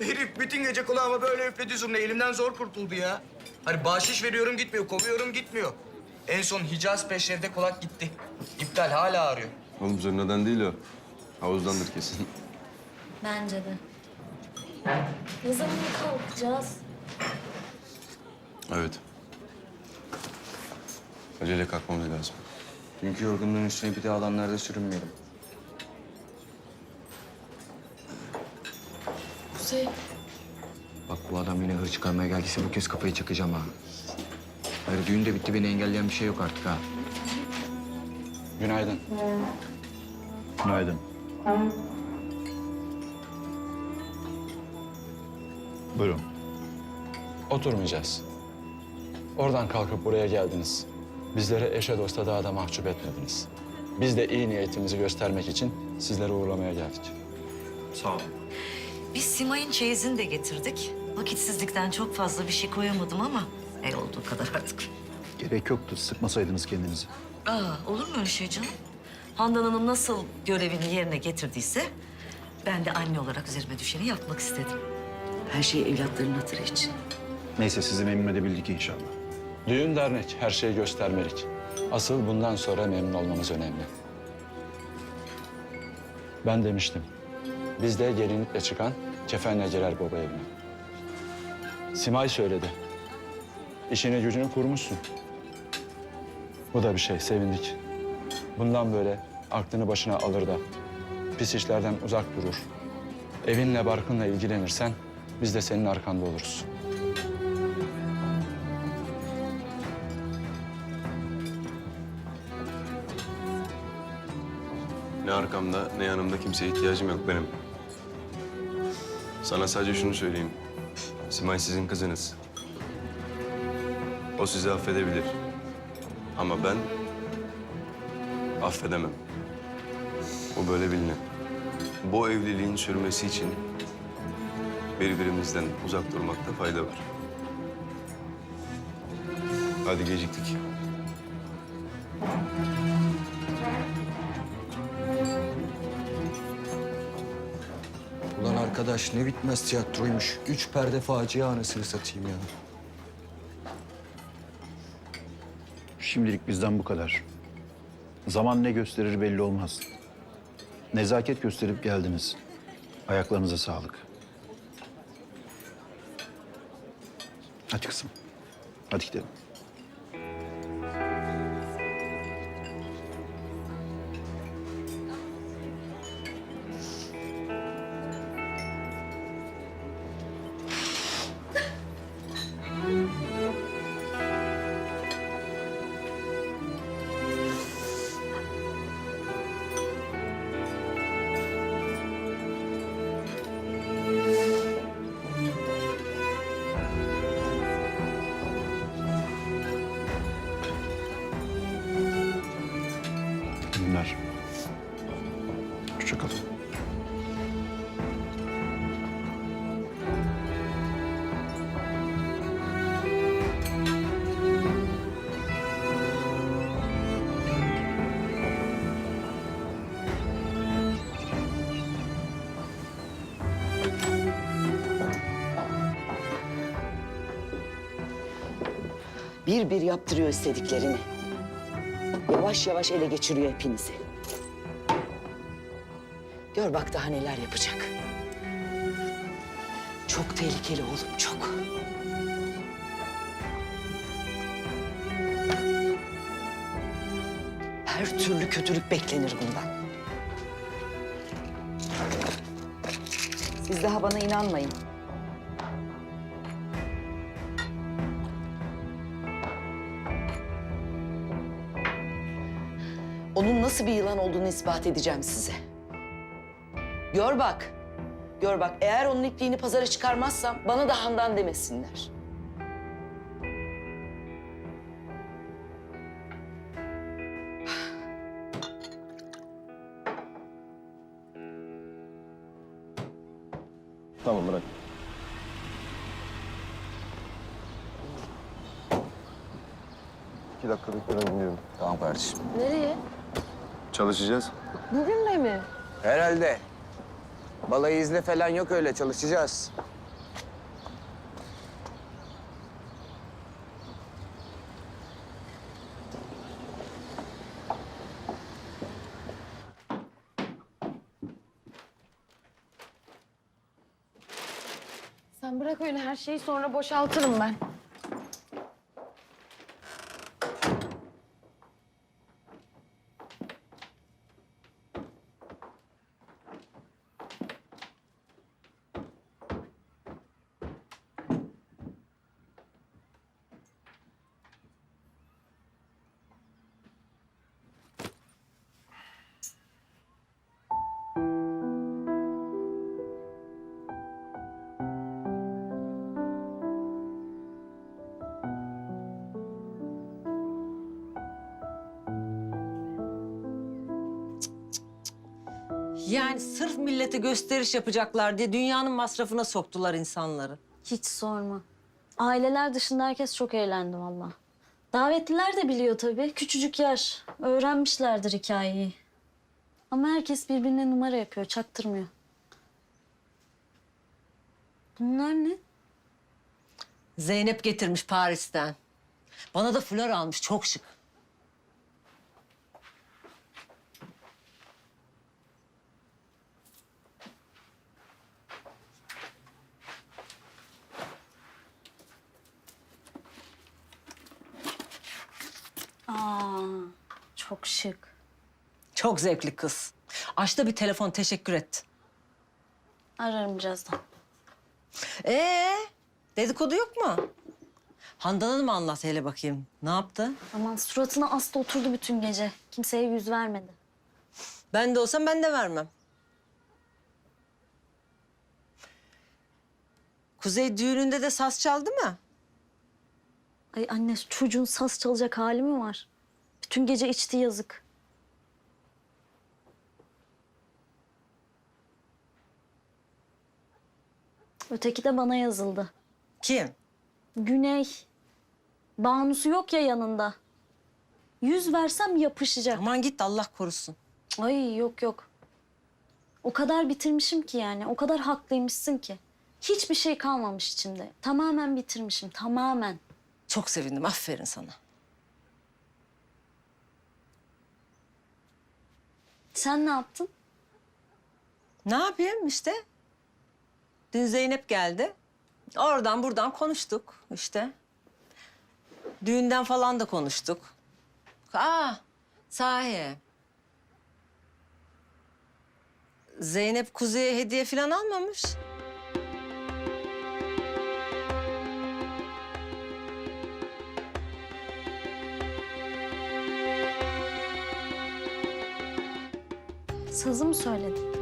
Herif bütün gece kulağıma böyle üfledi zurna. Elimden zor kurtuldu ya. Hani bahşiş veriyorum gitmiyor, kovuyorum gitmiyor. En son Hicaz Peşrev'de kulak gitti. İptal hala arıyor. Oğlum zırnadan değil o. Havuzdandır kesin. Bence de. Ne zaman kalkacağız? Evet. Acele kalkmamız lazım. Dünkü yorgunluğun üstüne bir de alanlarda sürünmeyelim. Kuzey. Bak bu adam yine hır çıkarmaya geldiyse bu kez kafayı çakacağım ha. Hayır düğün de bitti beni engelleyen bir şey yok artık ha. Günaydın. Günaydın. Buyurun. Oturmayacağız. Oradan kalkıp buraya geldiniz. Bizleri eşe dosta daha da mahcup etmediniz. Biz de iyi niyetimizi göstermek için sizleri uğurlamaya geldik. Sağ olun. Biz Simay'ın çeyizini de getirdik. Vakitsizlikten çok fazla bir şey koyamadım ama el olduğu kadar artık. Gerek yoktu. Sıkmasaydınız kendinizi. Aa, olur mu öyle şey canım? Handan Hanım nasıl görevini yerine getirdiyse... ...ben de anne olarak üzerime düşeni yapmak istedim. Her şey evlatlarının hatırı için. Neyse sizi memnun edebildik inşallah. Düğün dernek her şeyi göstermelik. Asıl bundan sonra memnun olmamız önemli. Ben demiştim. Bizde gelinlikle çıkan kefenle girer baba evine. Simay söyledi. İşini gücünü kurmuşsun. Bu da bir şey, sevindik. Bundan böyle aklını başına alır da pis işlerden uzak durur. Evinle barkınla ilgilenirsen biz de senin arkanda oluruz. Ne arkamda ne yanımda kimseye ihtiyacım yok benim. Sana sadece şunu söyleyeyim. Simay sizin kızınız. O sizi affedebilir. Ama ben affedemem. Bu böyle bilin. Bu evliliğin sürmesi için birbirimizden uzak durmakta fayda var. Hadi geciktik. Arkadaş ne bitmez tiyatroymuş. Üç perde facia anasını satayım ya. Şimdilik bizden bu kadar. Zaman ne gösterir belli olmaz. Nezaket gösterip geldiniz. Ayaklarınıza sağlık. Hadi kızım. Hadi gidelim. Bir bir yaptırıyor istediklerini. Yavaş yavaş ele geçiriyor hepinizi. Gör bak daha neler yapacak. Çok tehlikeli oğlum, çok. Her türlü kötülük beklenir bundan. Siz daha bana inanmayın. Onun nasıl bir yılan olduğunu ispat edeceğim size. Gör bak. Gör bak eğer onun ipliğini pazara çıkarmazsam bana da Handan demesinler. Tamam bırak. İki dakika bekle ben gidiyorum. Tamam kardeşim. Nereye? Çalışacağız. Bugün de mi? Herhalde. Balayı izne falan yok öyle çalışacağız. Sen bırak öyle her şeyi sonra boşaltırım ben. Yani sırf millete gösteriş yapacaklar diye dünyanın masrafına soktular insanları. Hiç sorma. Aileler dışında herkes çok eğlendi valla. Davetliler de biliyor tabii. Küçücük yer. Öğrenmişlerdir hikayeyi. Ama herkes birbirine numara yapıyor, çaktırmıyor. Bunlar ne? Zeynep getirmiş Paris'ten. Bana da flör almış çok şık. Aa, çok şık. Çok zevkli kız. Açta bir telefon teşekkür etti. Ararım birazdan. Ee, dedikodu yok mu? Handan Hanım anlat hele bakayım. Ne yaptı? Aman suratına asla oturdu bütün gece. Kimseye yüz vermedi. Ben de olsam ben de vermem. Kuzey düğününde de saz çaldı mı? Ay anne çocuğun saz çalacak hali mi var? Bütün gece içti yazık. Öteki de bana yazıldı. Kim? Güney. Banusu yok ya yanında. Yüz versem yapışacak. Aman git Allah korusun. Ay yok yok. O kadar bitirmişim ki yani. O kadar haklıymışsın ki. Hiçbir şey kalmamış içimde. Tamamen bitirmişim. Tamamen. Çok sevindim. Aferin sana. Sen ne yaptın? Ne yapayım işte? Dün Zeynep geldi. Oradan buradan konuştuk işte. Düğünden falan da konuştuk. Aa, sahi. Zeynep Kuzey'e hediye falan almamış. Sazı mı söyledin?